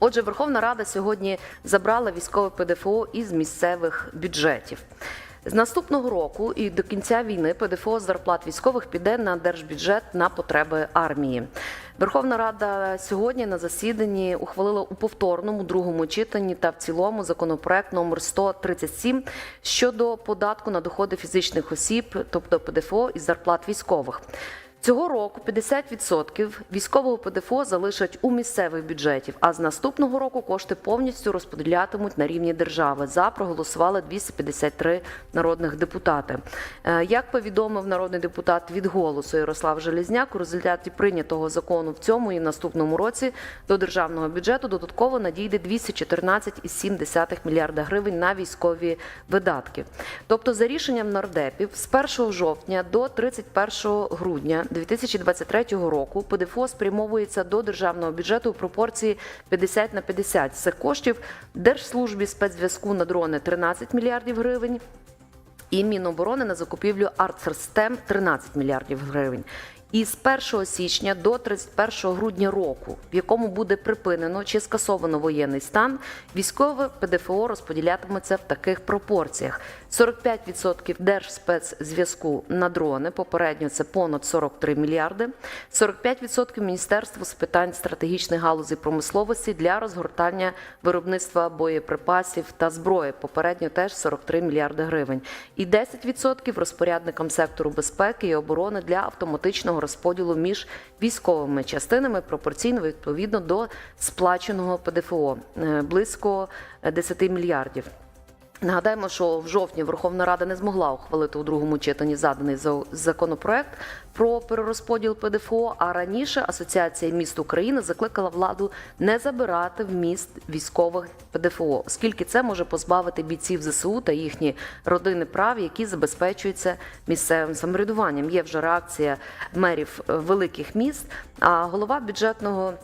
Отже, Верховна Рада сьогодні забрала військове ПДФО із місцевих бюджетів. З наступного року і до кінця війни ПДФО зарплат військових піде на держбюджет на потреби армії. Верховна Рада сьогодні на засіданні ухвалила у повторному другому читанні та в цілому законопроект номер 137 щодо податку на доходи фізичних осіб, тобто ПДФО із зарплат військових. Цього року 50% військового ПДФО залишать у місцевих бюджетів, а з наступного року кошти повністю розподілятимуть на рівні держави. За проголосували 253 народних депутати. Е, Як повідомив народний депутат від голосу Ярослав Желізняк, у результаті прийнятого закону в цьому і наступному році до державного бюджету додатково надійде 214,7 мільярда гривень на військові видатки. Тобто, за рішенням нардепів з 1 жовтня до 31 грудня 2023 року ПДФО спрямовується до державного бюджету у пропорції 50 на 50. Це коштів Держслужбі спецзв'язку на дрони 13 мільярдів гривень. І Міноборони на закупівлю артсистем 13 мільярдів гривень. І з 1 січня до 31 грудня року, в якому буде припинено чи скасовано воєнний стан, військове ПДФО розподілятиметься в таких пропорціях: 45% держспецзв'язку на дрони, попередньо це понад 43 мільярди, 45% Міністерству з питань стратегічних галузей промисловості для розгортання виробництва боєприпасів та зброї, попередньо теж 43 мільярди гривень, і 10% розпорядникам сектору безпеки і оборони для автоматичного розподілу між військовими частинами пропорційно відповідно до сплаченого ПДФО е, близько 10 мільярдів. Нагадаємо, що в жовтні Верховна Рада не змогла ухвалити у другому читанні заданий за- законопроект про перерозподіл ПДФО. А раніше Асоціація міст України закликала владу не забирати в міст військових ПДФО, оскільки це може позбавити бійців ЗСУ та їхні родини прав, які забезпечуються місцевим самоврядуванням. Є вже реакція мерів е, великих міст. А голова бюджетного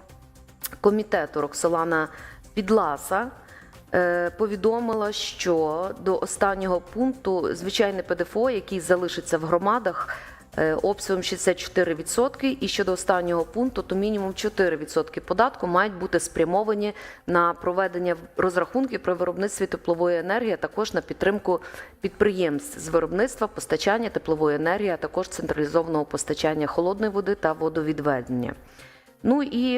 комітету Роксолана Підласа повідомила, що до останнього пункту звичайне ПДФО, який залишиться в громадах. е, Обсягом 64% і щодо останнього пункту, то мінімум 4% податку мають бути спрямовані на проведення розрахунків при виробництві теплової енергії, а також на підтримку підприємств з виробництва, постачання теплової енергії, а також централізованого постачання холодної води та водовідведення. Ну і